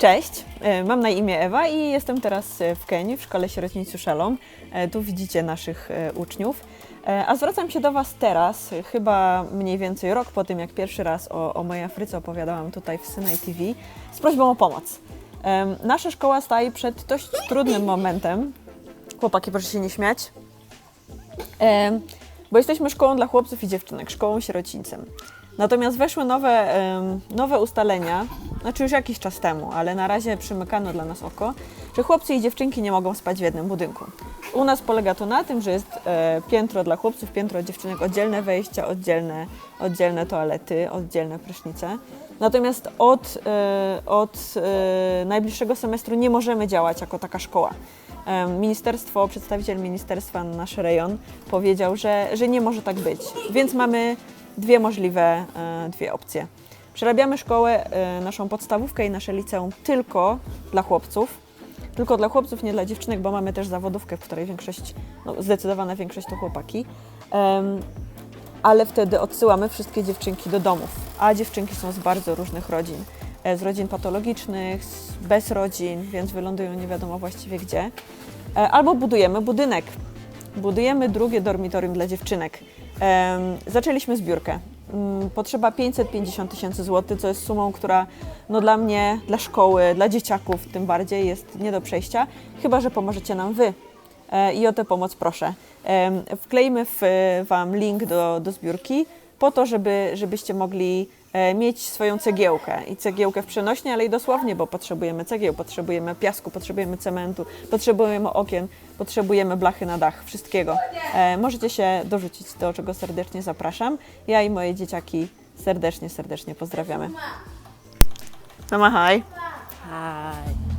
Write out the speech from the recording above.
Cześć, e, mam na imię Ewa i jestem teraz e, w Kenii w szkole sierotnicy Shalom. E, Tu widzicie naszych uczniów. A zwracam się do Was teraz, chyba mniej więcej rok po tym, jak pierwszy raz o, o mojej Afryce opowiadałam tutaj w Synai TV, z prośbą o pomoc. Nasza szkoła staje przed dość trudnym momentem. Chłopaki, proszę się nie śmiać. Bo jesteśmy szkołą dla chłopców i dziewczynek, szkołą sierocińcem. Natomiast weszły nowe, nowe ustalenia, znaczy już jakiś czas temu, ale na razie przymykano dla nas oko, że chłopcy i dziewczynki nie mogą spać w jednym budynku. U nas polega to na tym, że jest e, piętro dla chłopców, piętro dziewczynek, oddzielne wejścia, oddzielne, oddzielne toalety, oddzielne prysznice. Natomiast od, e, od e, najbliższego semestru nie możemy działać jako taka szkoła. Ministerstwo, przedstawiciel ministerstwa na nasz rejon powiedział, że, że nie może tak być. Więc mamy dwie możliwe, e, dwie opcje. Przerabiamy szkołę, e, naszą podstawówkę i nasze liceum tylko dla chłopców. Tylko dla chłopców, nie dla dziewczynek, bo mamy też zawodówkę, w której większość, no, zdecydowana większość to chłopaki. Ale wtedy odsyłamy wszystkie dziewczynki do domów, a dziewczynki są z bardzo różnych rodzin. E, Z rodzin patologicznych, bez rodzin, więc wylądują nie wiadomo właściwie gdzie. Albo budujemy budynek. Budujemy drugie dormitorium dla dziewczynek. Zaczęliśmy zbiórkę. Mm, Potrzeba 550 tysięcy złotych, co jest sumą, która no, dla mnie, dla szkoły, dla dzieciaków tym bardziej jest nie do przejścia, chyba że pomożecie nam Wy. E, i o tę pomoc proszę. Wklejmy w, Wam link do, do zbiórki po to, żeby, żebyście mogli e, mieć swoją cegiełkę i cegiełkę w przenośnie, ale i dosłownie, bo potrzebujemy cegieł, potrzebujemy piasku, potrzebujemy cementu, potrzebujemy okien, potrzebujemy blachy na dach, wszystkiego. E, Możecie się dorzucić, do czego serdecznie zapraszam. Ja i moje dzieciaki serdecznie, serdecznie pozdrawiamy. Mama, hi. Hi.